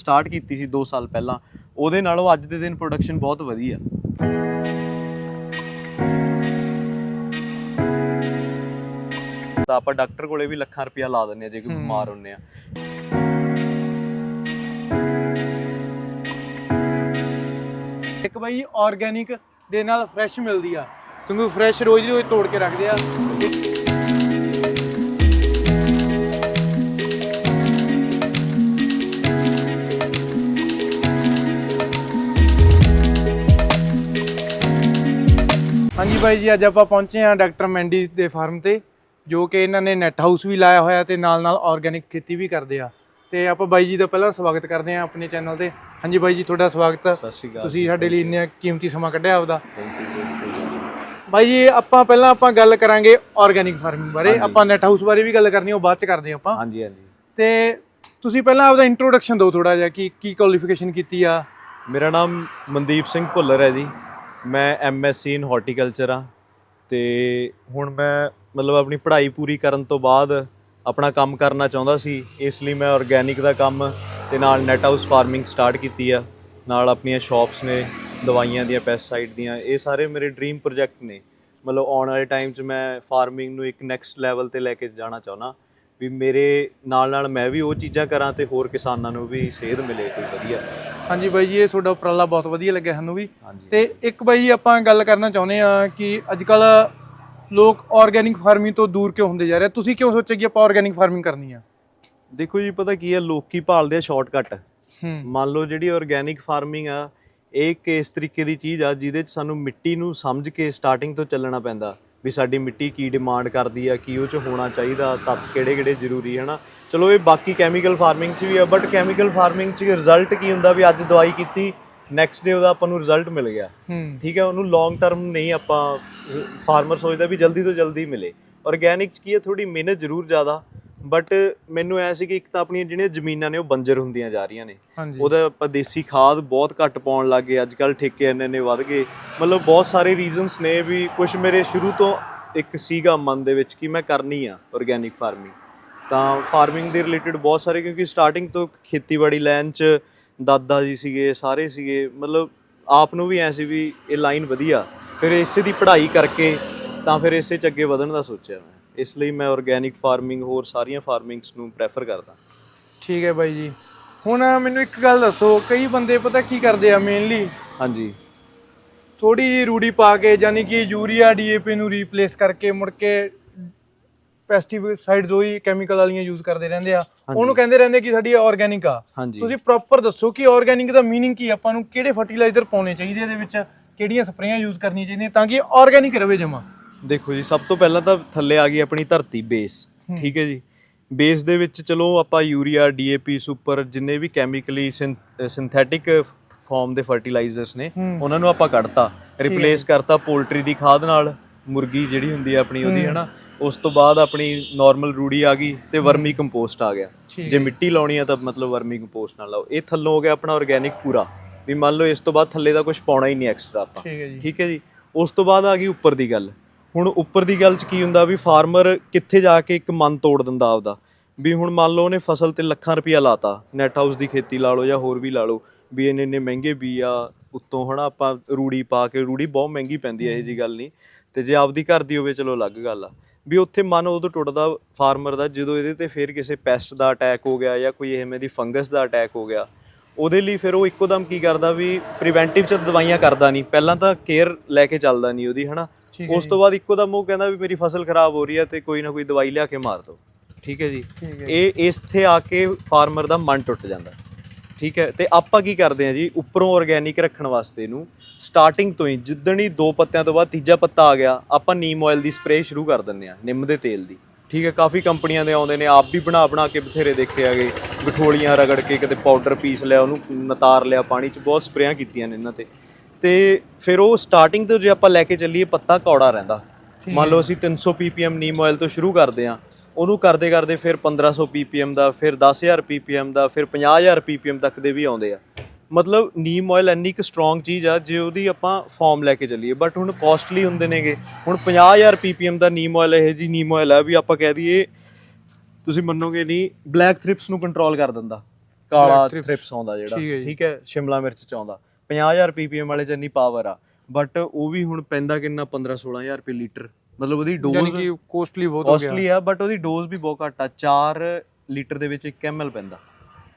Start ਕੀਤੀ ਸੀ 2 ਸਾਲ ਪਹਿਲਾਂ ਉਹਦੇ ਨਾਲੋਂ ਅੱਜ ਦੇ ਦਿਨ ਪ੍ਰੋਡਕਸ਼ਨ ਬਹੁਤ ਵਧੀਆ। ਤਾਂ ਆਪਾਂ ਡਾਕਟਰ ਕੋਲੇ ਵੀ ਲੱਖਾਂ ਰੁਪਇਆ ਲਾ ਦਿੰਨੇ ਆ ਜੇ ਕੋਈ। ਬਿਮਾਰ ਹੁੰਨੇ ਆ ਇੱਕ ਬਾਈ ਆਰਗੇਨਿਕ ਦੇ ਨਾਲ ਫਰੈਸ਼ ਮਿਲਦੀ ਆ। ਕਿਉਂਕਿ ਫਰੈਸ਼ ਰੋਜ਼ ਦੀ ਰੋਜ਼ ਤੋੜ ਕੇ ਰੱਖਦੇ ਆ। ਹਾਂਜੀ ਬਾਈ ਜੀ ਅੱਜ ਆਪਾਂ ਪਹੁੰਚੇ ਆ ਡਾਕਟਰ ਮੈਂਡੀ ਦੇ ਫਾਰਮ ਤੇ ਜੋ ਕਿ ਇਹਨਾਂ ਨੇ ਨੈਟ ਹਾਊਸ ਵੀ ਲਾਇਆ ਹੋਇਆ ਤੇ ਨਾਲ ਨਾਲ ਆਰਗੇਨਿਕ ਖੇਤੀ ਵੀ ਕਰਦੇ ਆ। ਤੇ ਆਪਾਂ ਬਾਈ ਜੀ ਦਾ ਪਹਿਲਾਂ ਸਵਾਗਤ ਕਰਦੇ ਆ ਆਪਣੇ ਚੈਨਲ ਤੇ। ਹਾਂਜੀ ਬਾਈ ਜੀ ਤੁਹਾਡਾ ਸਵਾਗਤ। ਆ ਸਤਿ ਸ਼੍ਰੀ ਅਕਾਲ ਤੁਸੀਂ ਸਾਡੇ ਲਈ ਇੰਨਾ ਕੀਮਤੀ ਸਮਾਂ ਕੱਢਿਆ ਆਪਦਾ। ਬਾਈ ਜੀ ਆਪਾਂ ਪਹਿਲਾਂ ਆਪਾਂ ਗੱਲ ਕਰਾਂਗੇ ਆਰਗੇਨਿਕ ਫਾਰਮਿੰਗ ਬਾਰੇ। ਆਪਾਂ ਨੈਟ ਹਾਊਸ ਬਾਰੇ ਵੀ ਗੱਲ ਕਰਨੀ ਉਹ ਬਾਅਦ ਚ ਕਰਦੇ ਆਪਾਂ। ਹਾਂਜੀ ਹਾਂਜੀ। ਤੇ ਤੁਸੀਂ ਪਹਿਲਾਂ ਆਪਦਾ ਇੰਟਰੋਡਕਸ਼ਨ ਦਿਓ ਥੋੜਾ ਜਿਹਾ ਕਿ ਕੀ ਕੁਆਲੀਫਿਕੇਸ਼ਨ ਕੀਤੀ ਆ? ਮੇਰਾ ਨਾਮ ਮਨਦੀਪ ਸਿੰਘ ਭੁੱਲਰ ਹੈ ਜੀ। ਮੈਂ ਐਮਐਸਸੀ ਇਨ ਹਾਰਟੀਕਲਚਰ ਆ ਤੇ ਹੁਣ ਮੈਂ ਮਤਲਬ ਆਪਣੀ ਪੜ੍ਹਾਈ ਪੂਰੀ ਕਰਨ ਤੋਂ ਬਾਅਦ ਆਪਣਾ ਕੰਮ ਕਰਨਾ ਚਾਹੁੰਦਾ ਸੀ, ਇਸ ਲਈ ਮੈਂ ਆਰਗੇਨਿਕ ਦਾ ਕੰਮ ਤੇ ਨਾਲ ਨੈਟ ਹਾਊਸ ਫਾਰਮਿੰਗ ਸਟਾਰਟ ਕੀਤੀ ਆ, ਨਾਲ ਆਪਣੀਆਂ ਸ਼ਾਪਸ ਨੇ, ਦਵਾਈਆਂ ਦੀਆਂ ਪੈਸਟਸਾਈਡ ਦੀਆਂ, ਇਹ ਸਾਰੇ ਮੇਰੇ ਡ੍ਰੀਮ ਪ੍ਰੋਜੈਕਟ ਨੇ। ਮਤਲਬ ਆਉਣ ਵਾਲੇ ਟਾਈਮ 'ਚ ਮੈਂ ਫਾਰਮਿੰਗ ਨੂੰ ਇੱਕ ਨੈਕਸਟ ਲੈਵਲ ਤੇ ਲੈ ਕੇ ਜਾਣਾ ਚਾਹੁੰਦਾ, ਵੀ ਮੇਰੇ ਨਾਲ ਨਾਲ ਮੈਂ ਵੀ ਉਹ ਚੀਜ਼ਾਂ ਕਰਾਂ ਤੇ ਹੋਰ ਕਿਸਾਨਾਂ ਨੂੰ ਵੀ ਸੇਧ ਮਿਲੇ ਕੋਈ ਵਧੀਆ। ਹਾਂਜੀ ਬਾਈ ਜੀ ਇਹ ਤੁਹਾਡਾ ਉਪਰਾਲਾ ਬਹੁਤ ਵਧੀਆ ਲੱਗਿਆ ਸਾਨੂੰ ਵੀ। ਤੇ ਇੱਕ ਬਾਈ ਜੀ ਆਪਾਂ ਗੱਲ ਕਰਨਾ ਚਾਹੁੰਦੇ ਆ ਕਿ ਅੱਜ ਕੱਲ ਲੋਕ ਆਰਗੇਨਿਕ ਫਾਰਮਿੰਗ ਤੋਂ ਦੂਰ ਕਿਉਂ ਹੁੰਦੇ ਜਾ ਰਹੇ? ਤੁਸੀਂ ਕਿਉਂ ਸੋਚਿਆ ਕਿ ਆਪਾਂ ਆਰਗੇਨਿਕ ਫਾਰਮਿੰਗ ਕਰਨੀ ਆ? ਦੇਖੋ ਜੀ ਪਤਾ ਕੀ ਹੈ ਲੋਕੀ ਭਾਲਦੇ ਆ ਸ਼ਾਰਟਕਟ ਮੰਨ ਲਓ ਜਿਹੜੀ ਆਰਗੇਨਿਕ ਫਾਰਮਿੰਗ ਆ ਇਹ ਇੱਕ ਇਸ ਤਰੀਕੇ ਦੀ ਚੀਜ਼ ਆ ਜਿਹਦੇ 'ਚ ਸਾਨੂੰ ਮਿੱਟੀ ਨੂੰ ਸਮਝ ਕੇ ਸਟਾਰਟਿੰਗ ਤੋਂ ਚੱਲਣਾ ਪੈਂਦਾ। ਵੀ ਸਾਡੀ ਮਿੱਟੀ ਕੀ ਡਿਮਾਂਡ ਕਰਦੀ ਆ ਕੀ ਉਹ 'ਚ ਹੋਣਾ ਚਾਹੀਦਾ ਤੱਤ ਕਿਹੜੇ ਕਿਹੜੇ ਜ਼ਰੂਰੀ ਹੈ ਨਾ? ਚਲੋ ਇਹ ਬਾਕੀ ਕੈਮੀਕਲ ਫਾਰਮਿੰਗ 'ਚ ਵੀ ਆ ਬਟ ਕੈਮੀਕਲ ਫਾਰਮਿੰਗ 'ਚ ਰਿਜ਼ਲਟ ਕੀ ਹੁੰਦਾ ਵੀ ਅੱਜ ਦਵਾਈ ਕੀਤੀ ਨੈਕਸਟ ਡੇ ਉਹਦਾ ਆਪਾਂ ਨੂੰ ਰਿਜ਼ਲਟ ਮਿਲ ਗਿਆ। ਠੀਕ ਹੈ ਉਹਨੂੰ ਲੌਂਗ ਟਰਮ ਨਹੀਂ ਆਪਾਂ ਫਾਰਮਰ ਸੋਚਦਾ ਵੀ ਜਲਦੀ ਤੋਂ ਜਲਦੀ ਮਿਲੇ। ਆਰਗੇਨਿਕ ਚ ਕੀ ਹੈ ਥੋੜੀ ਮਿਹਨਤ ਜ਼ਰੂਰ ਜ਼ਿਆਦਾ। ਬਟ ਮੈਨੂੰ ਐ ਸੀ ਕਿ ਇੱਕ ਤਾਂ ਆਪਣੀਆਂ ਜਿਹੜੀਆਂ ਜ਼ਮੀਨਾਂ ਨੇ ਉਹ ਬੰਜਰ ਹੁੰਦੀਆਂ ਜਾ ਰਹੀਆਂ ਨੇ। ਉਹਦਾ ਆਪਾਂ ਦੇਸੀ ਖਾਦ ਬਹੁਤ ਘੱਟ ਪਾਉਣ ਲੱਗ ਗਏ ਅੱਜ ਕੱਲ ਠੇਕੇ ਇੰਨੇ ਨੇ ਵੱਧ ਗਏ। ਮਤਲਬ ਬਹੁਤ ਸਾਰੇ ਰੀਜ਼ਨਸ ਨੇ ਵੀ ਕੁਝ ਮੇਰੇ ਸ਼ੁਰੂ ਤੋਂ ਇੱਕ ਸੀਗਾ ਮਨ ਦੇ ਵਿੱਚ ਕਿ ਮੈਂ ਕਰਨੀ ਆ ਆਰਗੇਨਿਕ ਫਾਰਮਿੰਗ ਤਾਂ ਫਾਰਮਿੰਗ ਦੇ ਰਿਲੇਟਡ ਬਹੁਤ ਸਾਰੇ ਕਿਉਂਕਿ ਸਟਾਰਟਿੰਗ ਤੋਂ ਖੇਤੀਬਾੜੀ ਲਾਈਨ 'ਚ ਦਾਦਾ ਜੀ ਸੀਗੇ ਸਾਰੇ ਸੀਗੇ। ਮਤਲਬ ਆਪ ਨੂੰ ਵੀ ਐ ਸੀ ਵੀ ਇਹ ਲਾਈਨ ਵਧੀਆ। ਫਿਰ ਇਸੇ ਦੀ ਪੜ੍ਹਾਈ ਕਰਕੇ ਤਾਂ ਫਿਰ ਇਸੇ 'ਚ ਅੱਗੇ ਵਧਣ ਦਾ ਸੋਚਿਆ ਮੈਂ। ਇਸ ਲਈ ਮੈਂ ਆਰਗੇਨਿਕ ਫਾਰਮਿੰਗ ਹੋਰ ਸਾਰੀਆਂ ਫਾਰਮਿੰਗਸ ਨੂੰ ਪ੍ਰੈਫਰ ਕਰਦਾ। ਠੀਕ ਹੈ ਬਾਈ ਜੀ। ਹੁਣ ਮੈਨੂੰ ਇੱਕ ਗੱਲ ਦੱਸੋ ਕਈ ਬੰਦੇ ਪਤਾ ਕੀ ਕਰਦੇ ਆ ਮੇਨਲੀ ਹਾਂਜੀ। ਥੋੜੀ ਜਿਹੀ ਰੂੜੀ ਪਾ ਕੇ ਯਾਨੀ ਕਿ ਯੂਰੀਆ ਡੀਏਪੀ ਨੂੰ ਰੀਪਲੇਸ ਕਰਕੇ ਮੁੜ ਕੇ ਪੈਸਟੀਸਾਈਡਸ ਉਹੀ ਕੈਮੀਕਲ ਵਾਲੀਆਂ ਯੂਜ਼ ਕਰਦੇ ਰਹਿੰਦੇ ਆ। ਉਹਨੂੰ ਕਹਿੰਦੇ ਰਹਿੰਦੇ ਕਿ ਸਾਡੀ ਆਰਗੇਨਿਕ ਆ। ਤੁਸੀਂ ਪ੍ਰੋਪਰ ਦੱਸੋ ਕਿ ਆਰਗੇਨਿਕ ਦਾ ਮੀਨਿੰਗ ਕੀ? ਆਪਾਂ ਨੂੰ ਕਿਹੜੇ ਫਰਟੀਲਾਈਜ਼ਰ ਪਾਉਣੇ ਚਾਹੀਦੇ ਇਹਦੇ ਵਿੱਚ? ਕਿਹੜੀਆਂ ਸਪਰੇਆਂ ਯੂਜ਼ ਕਰਨੀਆਂ ਚਾਹੀਦੀਆਂ ਤਾਂ ਕਿ ਆਰਗੇਨਿਕ ਰਵੇ ਜਮਾ? ਦੇਖੋ ਜੀ ਸਭ ਤੋਂ ਪਹਿਲਾਂ ਤਾਂ ਥੱਲੇ ਆ ਗਈ ਆਪਣੀ ਧਰਤੀ ਬੇਸ ਠੀਕ ਹੈ ਜੀ। ਬੇਸ ਦੇ ਵਿੱਚ ਚਲੋ ਆਪਾਂ ਯੂਰੀਆ ਡੀਏਪੀ ਸੁਪਰ ਜਿੰਨੇ ਵੀ ਕੈਮੀਕਲੀ ਸਿੰਥੈਟਿਕ ਫਾਰਮ ਦੇ ਫਰਟੀਲਾਈਜ਼ਰਸ ਨੇ। ਉਹਨਾਂ ਨੂੰ ਆਪਾਂ ਕੱਢਤਾ ਰਿਪਲੇਸ ਕਰਤਾ ਪੋਲਟਰੀ ਦੀ ਖਾਦ ਨਾਲ ਮੁਰਗੀ ਜਿਹੜੀ ਹੁੰਦੀ ਹੈ ਆਪਣੀ ਉਹਦੀ ਹੂੰ। ਹਨਾ। ਉਸ ਤੋਂ ਬਾਅਦ ਆਪਣੀ ਨਾਰਮਲ ਰੂੜੀ ਆ ਗਈ ਤੇ ਵਰਮੀ ਕੰਪੋਸਟ ਆ ਗਿਆ। ਜੇ ਮਿੱਟੀ ਲਾਉਣੀ ਆ ਤਾਂ ਮਤਲਬ ਵਰਮੀ ਕੰਪੋਸਟ ਨਾਲ ਲਾਓ। ਇਹ ਥੱਲੋਂ ਹੋ ਗਿਆ ਆਪਣਾ ਆਰਗੇਨਿਕ ਪੂਰਾ। ਵੀ ਮੰਨ ਲਓ ਇਸ ਤੋਂ ਬਾਅਦ ਥੱਲੇ ਦਾ ਕੁਝ ਪਾਉਣਾ ਹੀ ਨਹੀਂ ਐਕਸਟਰਾ ਆਪਾਂ। ਠੀਕ ਹੈ ਜੀ। ਉਸ ਤੋਂ ਬਾਅਦ ਆ ਗਈ ਉੱਪਰ ਦੀ ਗੱਲ। ਹੁਣ ਉੱਪਰ ਦੀ ਗੱਲ 'ਚ ਕੀ ਹੁੰਦਾ ਵੀ ਫਾਰਮਰ ਕਿੱਥੇ ਜਾ ਕੇ ਇੱਕ ਮਨ ਤੋੜ ਦਿੰਦਾ ਆਪਦਾ? ਵੀ ਹੁਣ ਮੰਨ ਲਓ ਉਹਨੇ ਫਸਲ ਤੇ ਲੱਖਾਂ ਰੁਪਇਆ ਲਾਤਾ ਨੈਟ ਹਾਊਸ ਦੀ ਖੇਤੀ ਲਾ ਲਓ ਜਾਂ ਹੋਰ ਵੀ ਲਾ ਲਓ, ਵੀ ਇੰਨੇ ਇੰਨੇ ਮਹਿੰਗੇ ਬੀ ਆ, ਉੱਤੋਂ ਹਨਾ ਆਪਾਂ ਰੂੜੀ ਪਾ ਕੇ, ਰੂੜੀ ਬਹੁਤ ਮਹਿੰਗੀ ਪੈਂਦੀ ਹੈ ਇਹ ਜੀ ਗੱਲ ਨਹੀਂ। ਤੇ ਜੇ ਆਪਦੀ ਘਰ ਦੀ ਹੋਵੇ, ਚਲੋ ਅਲੱਗ ਗੱਲ ਆ। ਵੀ ਉੱਥੇ ਮਨ ਉਦੋਂ ਟੁੱਟਦਾ ਫਾਰਮਰ ਦਾ, ਜਦੋਂ ਇਹਦੇ ਤੇ ਫਿਰ ਕਿਸੇ ਪੈਸਟ ਦਾ ਅਟੈਕ ਹੋ ਗਿਆ ਜਾਂ ਕੋਈ ਐਵੇਂ ਦੀ ਫੰਗਸ ਦਾ ਅਟੈਕ ਹੋ ਗਿਆ, ਉਹਦੇ ਲਈ ਫਿਰ ਉਹ ਇੱਕੋ ਦਮ ਕੀ ਕਰਦਾ ਵੀ ਪ੍ਰੀਵੈਂਟਿਵ ਚ ਦਵਾਈਆਂ ਕਰਦਾ ਨਹੀਂ। ਪਹਿਲਾਂ ਤਾਂ ਕੇਅਰ ਲੈ ਕੇ ਚੱਲਦਾ ਨਹੀਂ ਉਹਦੀ, ਹਨਾ। ਠੀਕ ਉਸ ਤੋਂ ਬਾਅਦ ਇੱਕੋ ਦਮ ਉਹ ਕਹਿੰਦਾ ਵੀ ਮੇਰੀ ਫਸਲ ਖਰਾਬ ਹੋ ਰਹੀ ਹੈ ਤੇ ਕੋਈ ਨਾ ਕੋਈ ਦਵਾਈ ਲਿਆ ਕੇ ਮਾਰ ਦਿਓ। ਠੀਕ ਹੈ ਜੀ? ਇਹ ਇੱਥੇ ਆ ਕੇ ਫਾਰਮਰ ਦਾ ਮਨ ਟੁੱਟ ਜਾਂਦਾ। ਠੀਕ ਹੈ? ਤੇ ਆਪਾਂ ਕੀ ਕਰਦੇ ਹਾਂ ਜੀ? ਉੱਪਰੋਂ ਆਰਗੇਨਿਕ ਰੱਖਣ ਵਾਸਤੇ ਨੂੰ ਸਟਾਰਟਿੰਗ ਤੋਂ ਹੀ ਜਿੱਦਣ ਹੀ ਦੋ ਪੱਤਿਆਂ ਤੋਂ ਬਾਅਦ ਤੀਜਾ ਪੱਤਾ ਆ ਗਿਆ ਆਪਾਂ ਨੀਮ ਆਇਲ ਦੀ ਸਪਰੇਅ ਸ਼ੁਰੂ ਕਰ ਦਿੰਦੇ ਆ ਨਿੰਮ ਦੇ ਤੇਲ ਦੀ। ਠੀਕ ਹੈ? ਕਾਫੀ ਕੰਪਨੀਆਂ ਦੇ ਆਉਂਦੇ ਨੇ ਆਪ ਵੀ ਬਣਾ ਬਣਾ ਕੇ ਬਥੇਰੇ ਦੇਖੇ ਆਗੇ ਗਠੋਲੀਆਂ ਰਗੜ ਕੇ ਕਿਤੇ ਪਾਊਡਰ ਪੀਸ ਲਿਆ ਉਹਨੂੰ ਨਤਾਰ ਲਿਆ ਪਾਣੀ 'ਚ ਬਹੁਤ ਸਪਰੇਆਂ ਕੀਤੀਆਂ ਨੇ ਇਹਨਾਂ ਤੇ। ਤੇ ਫਿਰ ਉਹ ਸਟਾਰਟਿੰਗ ਤੋਂ ਜੇ ਆਪਾਂ ਲੈ ਕੇ ਚੱਲੀਏ ਪੱਤਾ ਕੌੜਾ ਰਹਿੰਦਾ। ਮੰਨ ਲਓ ਅਸੀਂ 300 ppm ਨੀਮ ਆਇਲ ਤੋਂ ਸ਼ੁਰੂ ਕਰਦੇ ਆ ਉਹਨੂੰ ਕਰਦੇ ਕਰਦੇ ਫਿਰ 1500 ppm ਦਾ ਫਿਰ 10000 ppm ਦਾ ਫਿਰ 50000 ppm ਤੱਕ ਦੇ ਵੀ ਆਉਂਦੇ ਆ। ਮਤਲਬ ਨੀਮ ਆਇਲ ਇੰਨੀ ਕੁ ਸਟਰੋਂਗ ਚੀਜ਼ ਆ ਜੇ ਉਹਦੀ ਆਪਾਂ ਫਾਰਮ ਲੈ ਕੇ ਚੱਲੀਏ। ਬਟ ਹੁਣ ਕਾਸਟਲੀ ਹੁੰਦੇ ਨੇਗੇ। ਹੁਣ 50000 ppm ਦਾ ਨੀਮ ਆਇਲ ਇਹ ਜੀ ਨੀਮ ਆਇਲ ਆ ਵੀ ਆਪਾਂ ਕਹਿ ਦਈਏ ਤੁਸੀਂ ਮੰਨੋਗੇ ਨਹੀਂ ਬਲੈਕ ਥ੍ਰਿਪਸ ਨੂੰ ਕੰਟਰੋਲ ਕਰ ਦਿੰਦਾ। ਕਾਲਾ। ਥ੍ਰਿਪਸ ਆਉਂਦਾ ਜਿਹੜਾ। ਠੀਕ ਹੈ ਸ਼ਿਮਲਾ ਮਿਰਚ ਚ ਆਉਂਦਾ। 50000 ppm ਵਾਲੇ ਚ ਇੰਨੀ ਪਾਵਰ ਆ। ਬਟ ਉਹ ਵੀ ਹੁਣ ਪੈਂਦਾ ਕਿੰਨਾ? 15 16000 ਰੁਪਏ ਲੀਟਰ। ਮਤਲਬ ਉਹਦੀ ਯਾਨੀ ਡੋਜ਼ ਕਿ ਕੋਸਟਲੀ ਬਹੁਤ ਹੋ ਕਾਸਟਲੀ ਗਿਆ ਆ ਬਟ ਉਹਦੀ ਡੋਜ਼ ਵੀ ਬਹੁਤ ਘੱਟ ਆ। 4 ਲੀਟਰ ਦੇ ਵਿੱਚ 1 ml ਪੈਂਦਾ।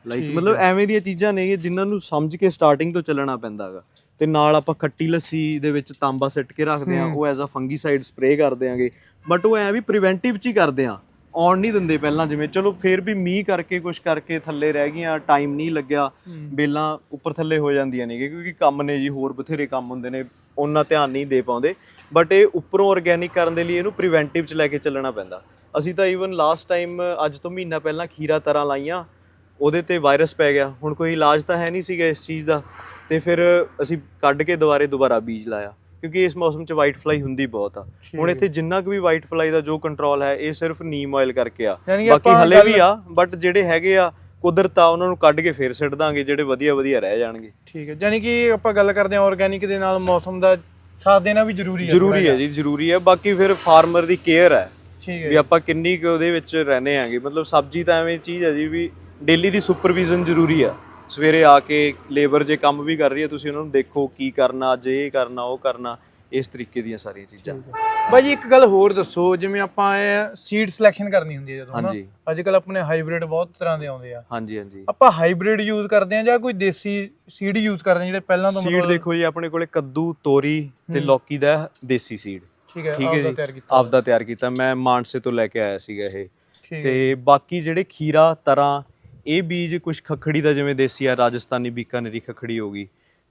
ਲਾਈਕ ਮਤਲਬ। ਐਵੇਂ ਦੀਆਂ ਚੀਜ਼ਾਂ ਨੇ ਜਿਨ੍ਹਾਂ ਨੂੰ ਸਮਝ ਕੇ ਸਟਾਰਟਿੰਗ ਤੋਂ ਚੱਲਣਾ ਪੈਂਦਾਗਾ ਤੇ ਨਾਲ ਆਪਾਂ ਖੱਟੀ ਲੱਸੀ ਦੇ ਵਿੱਚ ਤਾਂਬਾ ਸਿੱਟ ਕੇ ਰੱਖਦੇ ਆ। ਉਹ ਐਜ਼ ਅ ਫੰਗੀਸਾਈਡ ਸਪਰੇਅ ਕਰ ਦਿਆਂਗੇ ਬਟ ਉਹ ਐ ਵੀ ਪ੍ਰੀਵੈਂਟਿਵ ਚ ਹੀ ਕਰਦੇ ਆ। ਆਉਣ ਨਹੀਂ ਦਿੰਦੇ ਪਹਿਲਾਂ ਜਿਵੇਂ। ਚਲੋ ਫੇਰ ਵੀ ਮੀਂਹ ਕਰਕੇ ਕੁਝ ਕਰਕੇ ਥੱਲੇ ਰਹਿ ਗਈਆਂ ਟਾਈਮ ਨਹੀਂ ਲੱਗਿਆ। ਬੇਲਾਂ ਉੱਪਰ ਥੱਲੇ ਹੋ ਜਾਂਦੀਆਂ ਨੇ ਕਿਉਂਕਿ ਕੰਮ ਨੇ ਜੀ ਹੋਰ ਬਥੇਰੇ ਕੰਮ ਹੁੰਦੇ ਨੇ ਉਹਨਾਂ ਧਿਆਨ ਨਹੀਂ ਦੇ ਪਾਉਂਦੇ। ਬਟ ਇਹ ਉੱਪਰੋਂ ਆਰਗੇਨਿਕ ਕਰਨ ਦੇ ਲਈ ਇਹਨੂੰ ਪ੍ਰੀਵੈਂਟਿਵ ਚ ਲੈ ਕੇ ਚੱਲਣਾ ਪੈਂਦਾ। ਅਸੀਂ ਤਾਂ ਈਵਨ ਲਾਸਟ ਟਾਈਮ ਅੱਜ ਤੋਂ ਮਹੀਨਾ ਪਹਿਲਾਂ ਖੀਰਾ ਤਰਾਂ ਲਾਈਆਂ ਉਹਦੇ ਤੇ ਵਾਇਰਸ ਪੈ ਗਿਆ। ਹੁਣ ਕੋਈ ਇਲਾਜ ਤਾਂ ਹੈ ਨਹੀਂ ਸੀਗਾ ਇਸ ਚੀਜ਼ ਦਾ। ਤੇ ਫਿਰ ਅਸੀਂ ਕੱਢ ਕੇ ਦੁਬਾਰੇ ਦੁਬਾਰਾ ਬੀਜ ਲਾਇਆ। ਕਿਉਂਕਿ ਇਸ ਮੌਸਮ 'ਚ ਵਾਈਟ ਫਲਾਈ ਹੁੰਦੀ ਬਹੁਤ ਆ। ਹੁਣ। ਇੱਥੇ ਜਿੰਨਾ ਕੁ ਵੀ ਵਾਈਟ ਫਲਾਈ ਦਾ ਜੋ ਕੰਟਰੋਲ ਹੈ ਇਹ ਸਿਰਫ ਨੀਮ ਆਇਲ ਕਰਕੇ ਆ। ਬਾਕੀ ਹਲੇ ਵੀ ਆ ਬਟ ਜਿਹੜੇ ਹੈਗੇ ਆ ਕੁਦਰਤ ਆ ਉਹਨਾਂ ਨੂੰ ਕੱਢ ਕੇ ਫੇਰ ਸਿੱਟ ਦਾਂਗੇ ਜਿਹੜੇ ਵਧੀਆ ਵਧੀਆ ਰਹਿ ਜਾਣਗੇ। ਠੀਕ ਹੈ। ਯਾਨੀ ਕਿ ਆਪਾਂ ਗੱਲ ਕਰਦੇ ਹਾਂ ਆਰਗੇਨਿਕ ਦੇ ਨਾਲ ਮੌਸਮ ਦਾ ਸਾਥ ਦੇਣਾ ਵੀ ਜ਼ਰੂਰੀ ਹੈ ਜ਼ਰੂਰੀ ਹੈ ਜੀ ਜ਼ਰੂਰੀ ਹੈ ਬਾਕੀ ਫਿਰ ਫਾਰਮਰ ਦੀ ਕੇਅਰ ਹੈ। ਠੀਕ ਵੀ ਹੈ ਆਪਾਂ ਕਿੰਨੀ ਕੁ ਉਹਦੇ ਵਿੱਚ ਰਹਨੇ ਆਂਗੇ। ਮਤਲਬ ਸਬਜ਼ੀ ਤਾਂ ਐਵੇਂ ਚੀਜ਼ ਹੈ ਜੀ ਵੀ ਡੇਲੀ ਦੀ ਸੁਪਰਵਿਜ਼ਨ ਜ਼ਰੂਰੀ ਆ। ਸਵੇਰੇ ਆ ਕੇ ਲੇਬਰ ਜੇ ਕੰਮ ਵੀ ਕਰ ਰਹੀ ਹੈ ਤੁਸੀਂ ਉਹਨਾਂ ਨੂੰ ਦੇਖੋ ਕੀ ਕਰਨਾ ਅੱਜ ਇਹ ਕਰਨਾ ਉਹ ਕਰਨਾ ਇਸ ਤਰੀਕੇ ਦੀਆਂ ਸਾਰੀਆਂ ਚੀਜ਼ਾਂ। ਬਾਈ ਜੀ ਇੱਕ ਗੱਲ ਹੋਰ ਦੱਸੋ ਜਿਵੇਂ ਆਪਾਂ ਸੀਡ ਸਿਲੈਕਸ਼ਨ ਕਰਨੀ ਹੁੰਦੀ ਹੈ ਜਦੋਂ ਹਾਂਜੀ। ਅੱਜ ਕੱਲ ਆਪਣੇ ਹਾਈਬ੍ਰਿਡ ਬਹੁਤ ਤਰ੍ਹਾਂ ਦੇ ਆਉਂਦੇ ਆ। ਹਾਂਜੀ ਹਾਂਜੀ। ਆਪਾਂ ਹਾਈਬ੍ਰਿਡ ਯੂਜ਼ ਕਰਦੇ ਆ ਜਾਂ ਕੋਈ ਦੇਸੀ ਸੀਡ ਯੂਜ਼ ਕਰਦੇ ਆ ਜਿਹੜੇ ਪਹਿਲਾਂ ਤੋਂ ਸੀਡ ਦੇਖੋ ਜੀ ਆਪਣੇ ਕੋਲੇ ਕੱਦੂ ਤੋਰੀ ਤੇ। ਲੌਕੀ ਦਾ ਦੇਸੀ ਸੀਡ ਠੀਕ ਹੈ ਆਪਦਾ ਜੀ? ਤਿਆਰ ਕੀਤਾ ਆਪਦਾ ਤਿਆਰ ਕੀਤਾ। ਮੈਂ ਮਾਨਸੇ ਤੋਂ ਲੈ ਕੇ ਆਇਆ ਸੀਗਾ ਇਹ। ਤੇ ਬਾਕੀ ਜਿਹੜੇ ਖੀਰਾ ਤਰਾਂ ਇਹ ਬੀਜ ਕੁਝ ਖੱਖੜੀ ਦਾ ਜਿਵੇਂ ਦੇਸੀ ਆ ਰਾਜਸਥਾਨੀ ਬੀਕਾਨੇਰੀ ਖੱਖੜੀ ਹੋ ਗਈ।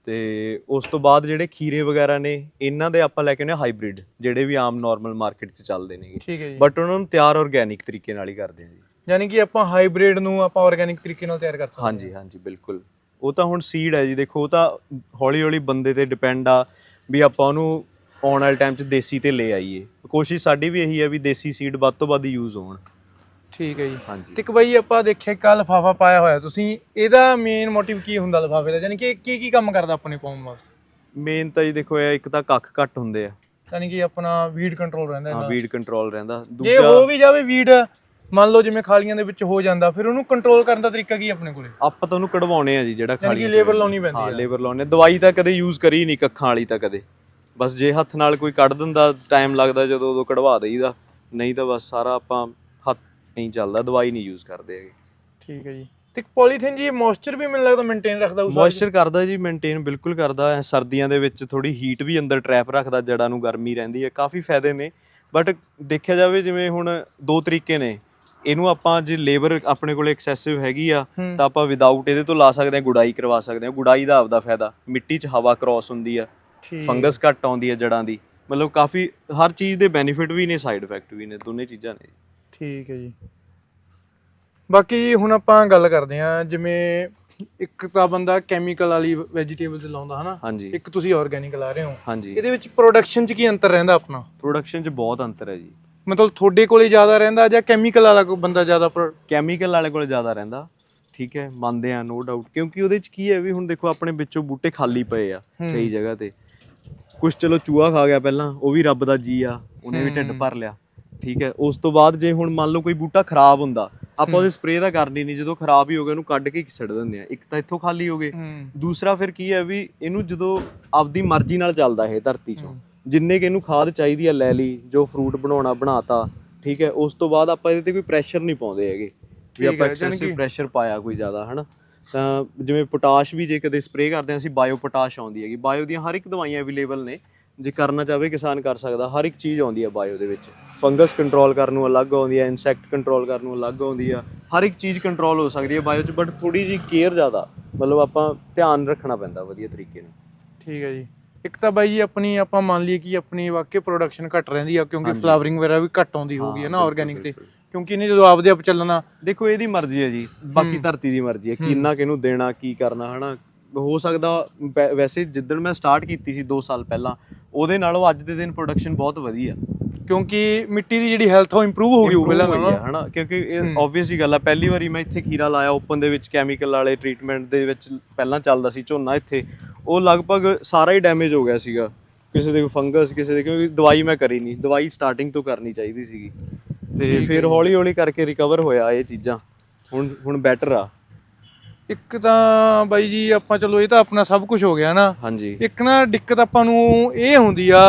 ਤੇ ਉਸ ਤੋਂ ਬਾਅਦ ਜਿਹੜੇ ਖੀਰੇ ਵਗੈਰਾ ਨੇ ਇਹਨਾਂ ਦੇ ਆਪਾਂ ਲੈ ਕੇ ਆਉਂਦੇ ਹਾਈਬ੍ਰਿਡ ਜਿਹੜੇ ਵੀ ਆਮ ਨਾਰਮਲ ਮਾਰਕੀਟ 'ਚ ਚੱਲਦੇ ਠੀਕ ਹੈ ਜੀ। ਬਟ ਉਹਨਾਂ ਨੂੰ ਤਿਆਰ ਆਰਗੇਨਿਕ ਤਰੀਕੇ ਨਾਲ ਹੀ ਕਰਦੇ ਆ ਜੀ। ਯਾਨੀ ਕਿ ਆਪਾਂ ਹਾਈਬ੍ਰਿਡ ਨੂੰ ਆਪਾਂ ਆਰਗੇਨਿਕ ਤਰੀਕੇ ਨਾਲ ਤਿਆਰ ਕਰ ਸਕਦੇ ਹਾਂਜੀ ਹਾਂਜੀ ਬਿਲਕੁਲ। ਉਹ ਤਾਂ ਹੁਣ ਸੀਡ ਹੈ ਜੀ। ਦੇਖੋ ਉਹ ਤਾਂ ਹੌਲੀ ਹੌਲੀ ਬੰਦੇ ਤੇ ਡਿਪੈਂਡ ਆ ਵੀ ਆਪਾਂ ਉਹਨੂੰ ਆਉਣ ਵਾਲੇ ਟਾਈਮ 'ਚ ਦੇਸੀ ਤੇ ਲੈ ਆਈਏ। ਕੋਸ਼ਿਸ਼ ਸਾਡੀ ਵੀ ਇਹੀ ਹੈ ਵੀ ਦੇਸੀ ਸੀਡ ਵੱਧ ਤੋਂ ਵੱਧ ਯੂਜ਼ ਹੋਣ। ਠੀਕ ਹੈ ਜੀ। ਹਾਂਜੀ। ਤੇ ਇੱਕ ਬਾਈ ਆਪਾਂ ਦੇਖਿਆ ਕੱਲ ਲਫਾਫਾ ਪਾਇਆ ਹੋਇਆ ਤੁਸੀਂ ਇਹਦਾ ਮੇਨ ਮੋਟਿਵ ਕੀ ਹੁੰਦਾ ਲਫਾਫੇ ਦਾ? ਯਾਨੀ ਕਿ ਕੀ ਕੀ ਕੰਮ ਕਰਦਾ ਆਪਣੇ ਪਾਉਣ ਵਾਸਤੇ? ਮੇਨ ਤਾਂ ਜੀ ਦੇਖੋ ਇਹ ਇੱਕ ਤਾਂ ਕੱਖ ਘੱਟ ਹੁੰਦੇ ਆ। ਯਾਨੀ ਕਿ ਆਪਣਾ ਵੀਡ ਕੰਟਰੋਲ ਰਹਿੰਦਾ ਹਾਂ ਇਹਦਾ। ਵੀਡ ਕੰਟਰੋਲ ਰਹਿੰਦਾ। ਜੇ ਹੋ ਵੀ ਜਾਵੇ ਵੀਡ ਮੰਨ ਲਓ ਜਿਵੇਂ ਖਾਲੀਆਂ ਦੇ ਵਿੱਚ ਹੋ ਜਾਂਦਾ ਫਿਰ ਉਹਨੂੰ ਕੰਟਰੋਲ ਕਰਨ ਦਾ ਤਰੀਕਾ ਕੀ ਆਪਣੇ ਕੋਲੇ? ਆਪਾਂ ਤਾਂ ਉਹਨੂੰ ਕਢਵਾਉਣੇ ਆ ਜੀ ਜਿਹੜਾ ਯਾਨੀ ਖਾਲੀ ਕਿ ਲੇਬਰ ਲਾਉਣੀ ਪੈਂਦੀ ਹਾਂ ਲੇਬਰ ਲਾਉਣੇ ਦਵਾਈ ਤਾਂ ਕਦੇ ਯੂਜ਼ ਕਰੀ ਨਹੀਂ ਕੱਖਾਂ ਵਾਲੀ ਤਾਂ ਕਦੇ। ਬਸ ਜੇ ਹੱਥ ਨਾਲ ਕੋਈ ਕੱਢ ਦਿੰਦਾ ਟਾਈਮ ਲੱਗਦਾ ਜਦੋਂ ਉਦੋਂ ਕਢਵਾ ਦੇਈਦਾ। ਨਹੀਂ ਤਾਂ ਬਸ ਸਾਰਾ ਆਪਾਂ ਨਹੀਂ ਚੱਲਦਾ ਦਵਾਈ ਨਹੀਂ ਯੂਜ਼ ਕਰਦੇ ਹੈਗੇ। ਠੀਕ ਹੈ ਜੀ। ਤੇ ਪੋਲੀਥੀਨ ਜੀ ਮੋਇਸਚਰ ਵੀ ਮੈਨੂੰ ਲੱਗਦਾ ਮੇਨਟੇਨ ਰੱਖਦਾ ਉਸ ਮੋਇਸਚਰ ਕਰਦਾ ਜੀ ਮੇਨਟੇਨ ਬਿਲਕੁਲ ਕਰਦਾ। ਹੈ ਸਰਦੀਆਂ ਦੇ ਵਿੱਚ ਥੋੜੀ ਹੀਟ ਵੀ ਅੰਦਰ ਟਰੈਪ ਰੱਖਦਾ ਜੜਾਂ ਨੂੰ ਗਰਮੀ ਰਹਿੰਦੀ ਹੈ। ਕਾਫੀ ਫਾਇਦੇ ਨੇ। ਬਟ ਦੇਖਿਆ ਜਾਵੇ ਜਿਵੇਂ ਹੁਣ ਦੋ ਤਰੀਕੇ ਨੇ। ਇਹਨੂੰ ਆਪਾਂ ਜੇ ਲੇਬਰ ਆਪਣੇ ਕੋਲ ਐਕਸੈਸਿਵ ਹੈਗੀ ਆ। ਤਾਂ ਆਪਾਂ ਵਿਦਆਊਟ ਇਹਦੇ ਤੋਂ ਲਾ ਸਕਦੇ ਹਾਂ ਗੁਡਾਈ ਕਰਵਾ ਸਕਦੇ ਹਾਂ। ਗੁਡਾਈ ਦਾ ਆਪਦਾ ਫਾਇਦਾ। ਮਿੱਟੀ 'ਚ ਹਵਾ ਕ੍ਰਾਸ ਹੁੰਦੀ ਆ। ਫੰਗਸ ਘੱਟ ਆਉਂਦੀ ਹੈ ਜੜਾਂ ਦੀ। ਮਤਲਬ ਕਾਫੀ ਹਰ ਚੀਜ਼ ਦੇ ਬੈਨੀਫਿਟ ਵੀ ਨੇ ਸਾਈਡ ਇਫੈਕਟ ਵੀ ਨੇ। ਦੋਨੇ ਚੀਜ਼ਾਂ ਨੇ। ਠੀਕ ਹੈ ਜੀ। ਬਾਕੀ ਜੀ ਹੁਣ ਆਪਾਂ ਗੱਲ ਕਰਦੇ ਹਾਂ ਜਿਵੇਂ ਇੱਕ ਤਾਂ ਬੰਦਾ ਕੈਮੀਕਲ ਵਾਲੀ ਵੈਜੀਟੇਬਲਸ ਲਾਉਂਦਾ ਹਨਾ? ਹਾਂਜੀ। ਇੱਕ ਤੁਸੀਂ ਆਰਗੇਨਿਕ ਲਾ ਰਹੇ ਹੋ। ਹਾਂਜੀ। ਇਹਦੇ ਵਿੱਚ ਪ੍ਰੋਡਕਸ਼ਨ 'ਚ ਕੀ ਅੰਤਰ ਰਹਿੰਦਾ ਆਪਣਾ? ਪ੍ਰੋਡਕਸ਼ਨ 'ਚ ਬਹੁਤ ਅੰਤਰ ਹੈ ਜੀ। ਮਤਲਬ ਤੁਹਾਡੇ ਕੋਲੇ ਜ਼ਿਆਦਾ ਰਹਿੰਦਾ ਜਾਂ ਕੈਮੀਕਲ ਵਾਲਾ ਕੋਈ ਬੰਦਾ ਜ਼ਿਆਦਾ pro- ਕੈਮੀਕਲ ਵਾਲੇ ਕੋਲ ਜ਼ਿਆਦਾ ਰਹਿੰਦਾ ਠੀਕ ਹੈ? ਮੰਨਦੇ ਆ ਨੋ ਡਾਊਟ ਕਿਉਂਕਿ ਉਹਦੇ ਚ ਕੀ ਹੈ ਵੀ ਹੁਣ ਦੇਖੋ ਆਪਣੇ ਵਿੱਚੋਂ ਬੂਟੇ ਖਾਲੀ ਪਏ ਆ ਹੂੰ। ਕਈ ਜਗ੍ਹਾ ਤੇ। ਕੁਝ ਚਲੋ ਚੂਹਾ ਖਾ ਗਿਆ ਪਹਿਲਾਂ ਉਹ ਵੀ ਰੱਬ ਦਾ ਜੀ ਆ ਉਹਨੇ ਵੀ ਢਿੱਡ। ਭਰ ਲਿਆ। ਠੀਕ ਹੈ ਉਸ ਤੋਂ ਬਾਅਦ ਜੇ ਹੁਣ ਮੰਨ ਲਓ ਕੋਈ ਬੂਟਾ ਖਰਾਬ ਹੁੰਦਾ ਆਪਾਂ ਉਹਦੇ ਸਪਰੇਅ ਤਾਂ ਕਰਨੀ ਨਹੀਂ ਜਦੋਂ ਖਰਾਬ ਹੀ ਹੋ ਗਿਆ ਉਹਨੂੰ ਕੱਢ ਕੇ ਛੱਡ ਦਿੰਦੇ ਆ ਇੱਕ ਤਾਂ ਇੱਥੋਂ ਖਾਲੀ ਹੋ ਗਏ। ਦੂਸਰਾ ਫਿਰ ਕੀ ਹੈ ਵੀ ਇਹਨੂੰ ਜਦੋਂ ਆਪਦੀ ਮਰਜ਼ੀ ਨਾਲ ਚੱਲਦਾ ਇਹ ਧਰਤੀ ਚੋਂ ਹੂੰ। ਜਿੰਨੇ ਕਿ ਇਹਨੂੰ ਖਾਦ ਚਾਹੀਦੀ ਆ ਲੈ ਲਈ ਜੋ ਫਰੂਟ ਬਣਾਉਣਾ ਬਣਾਤਾ ਠੀਕ ਹੈ ਉਸ ਤੋਂ ਬਾਅਦ ਆਪਾਂ ਇਹਦੇ ਤੇ ਕੋਈ ਪ੍ਰੈਸ਼ਰ ਨਹੀਂ ਪਾਉਂਦੇ ਹੈਗੇ। ਵੀ ਆਪਾਂ ਹੈ, ਐਕਸੈਸਿਵ ਪ੍ਰੈਸ਼ਰ ਪਾਇਆ ਕੋਈ ਜ਼ਿਆਦਾ ਹਨਾ? ਤਾਂ ਜਿਵੇਂ ਪੋਟਾਸ਼ ਵੀ ਜੇ ਕਦੇ ਸਪਰੇਅ ਕਰਦੇ ਹਾਂ ਅਸੀਂ ਬਾਇਓ ਪੋਟਾਸ਼ ਆਉਂਦੀ ਹੈਗੀ। ਬਾਇਓ ਦੀਆਂ ਹਰ ਇੱਕ ਦਵਾਈਆਂ ਅਵੇਲੇਬਲ ਨੇ। ਜੇ ਕਰਨਾ ਚਾਹਵੇ ਕਿਸਾਨ ਕਰ ਸਕਦਾ ਹਰ ਇੱਕ ਚੀਜ਼ ਆਉਂਦੀ ਹੈ ਬਾਇਓ ਦੇ ਵਿੱਚ। ਫੰਗਸ ਕੰਟਰੋਲ ਕਰਨ ਨੂੰ ਅਲੱਗ ਆਉਂਦੀ ਹੈ ਇਨਸੈਕਟ ਕੰਟਰੋਲ ਕਰਨ ਨੂੰ ਅਲੱਗ ਆਉਂਦੀ ਆ ਹਰ ਇੱਕ ਚੀਜ਼ ਕੰਟਰੋਲ ਹੋ ਸਕਦੀ ਹੈ ਬਾਇਓ 'ਚ ਬਟ ਥੋੜੀ ਜੀ ਕੇਅਰ ਜ਼ਿਆਦਾ ਮਤਲਬ ਆਪਾਂ ਧਿਆਨ ਰੱਖਣਾ ਪੈਂਦਾ ਵਧੀਆ ਤਰੀਕੇ ਨਾਲ ਠੀਕ ਹੈ ਜੀ ਇੱਕ ਤਾਂ ਬਾਈ ਜੀ ਆਪਣੀ ਆਪਾਂ ਮੰਨ ਲਈਏ ਕਿ ਆਪਣੀ ਵਾਕਈ ਪ੍ਰੋਡਕਸ਼ਨ ਘੱਟ ਰਹਿੰਦੀ ਆ ਕਿਉਂਕਿ। ਫਲਾਵਰਿੰਗ ਵਗੈਰਾ ਵੀ ਘੱਟ ਆਉਂਦੀ ਹਾਂ, ਹੋਊਗੀ ਹੈ ਨਾ ਆਰਗੇਨਿਕ ਤੇ। ਕਿਉਂਕਿ ਇਹਨੇ ਜਦੋਂ ਆਪਦੇ ਆਪ ਚੱਲਣਾ ਦੇਖੋ ਇਹਦੀ ਮਰਜ਼ੀ ਹੈ ਜੀ ਬਾਕੀ। ਧਰਤੀ ਦੀ ਮਰਜ਼ੀ ਹੈ। ਕਿੰਨਾ ਕਿਹਨੂੰ ਦੇਣਾ ਕੀ ਕਰਨਾ ਹਨਾ ਹੋ ਸਕਦਾ ਵੈਸੇ ਜਿੱਦਣ ਮੈਂ ਸਟਾਰਟ ਕੀਤੀ ਸੀ 2 ਸਾਲ ਪਹਿਲਾਂ ਉਹਦੇ ਨਾਲੋਂ ਅੱਜ ਦੇ ਦਿਨ ਪ੍ਰੋਡਕਸ਼ਨ ਬਹੁਤ ਵਧੀਆ। ਕਿਉਂਕਿ ਮਿੱਟੀ ਦੀ ਜਿਹੜੀ ਹੈਲਥ ਉਹ ਇੰਪਰੂਵ ਹੋ ਗਈ ਹੋਊ ਪਹਿਲਾਂ ਨਾਲੋਂ। ਹੈ, ਹਨਾ? ਕਿਉਂਕਿ ਇਹ। ਆਬਵੀਅਸ ਹੀ ਗੱਲ ਆ ਪਹਿਲੀ ਵਾਰੀ ਮੈਂ ਇੱਥੇ ਖੀਰਾ ਲਾਇਆ ਓਪਨ ਦੇ ਵਿੱਚ ਕੈਮੀਕਲ ਵਾਲੇ ਟ੍ਰੀਟਮੈਂਟ ਦੇ ਵਿੱਚ ਪਹਿਲਾਂ ਚੱਲਦਾ ਸੀ ਝੋਨਾ ਇੱਥੇ। ਉਹ ਲਗਭਗ ਸਾਰਾ ਹੀ ਡੈਮੇਜ ਹੋ ਗਿਆ ਸੀਗਾ। ਕਿਸੇ ਦੇ ਫੰਗਸ ਕਿਸੇ ਦੇ ਕਿਉਂਕਿ ਦਵਾਈ ਮੈਂ ਕਰੀ ਨਹੀਂ। ਦਵਾਈ ਸਟਾਰਟਿੰਗ ਤੋਂ ਕਰਨੀ ਚਾਹੀਦੀ ਸੀਗੀ। ਤੇ ਫਿਰ ਜੀ। ਹੌਲੀ ਹੌਲੀ ਕਰਕੇ ਰਿਕਵਰ ਹੋਇਆ ਇਹ ਚੀਜ਼ਾਂ। ਹੁਣ ਹੁਣ ਬੈਟਰ ਆ। ਇੱਕ ਤਾਂ ਬਾਈ ਜੀ ਆਪਾਂ ਚਲੋ ਇਹ ਤਾਂ ਆਪਣਾ ਸਭ ਕੁਝ ਹੋ ਗਿਆ ਨਾ। ਹਾਂਜੀ। ਇੱਕ ਨਾ ਦਿੱਕਤ ਆਪਾਂ ਨੂੰ ਇਹ ਹੁੰਦੀ ਆ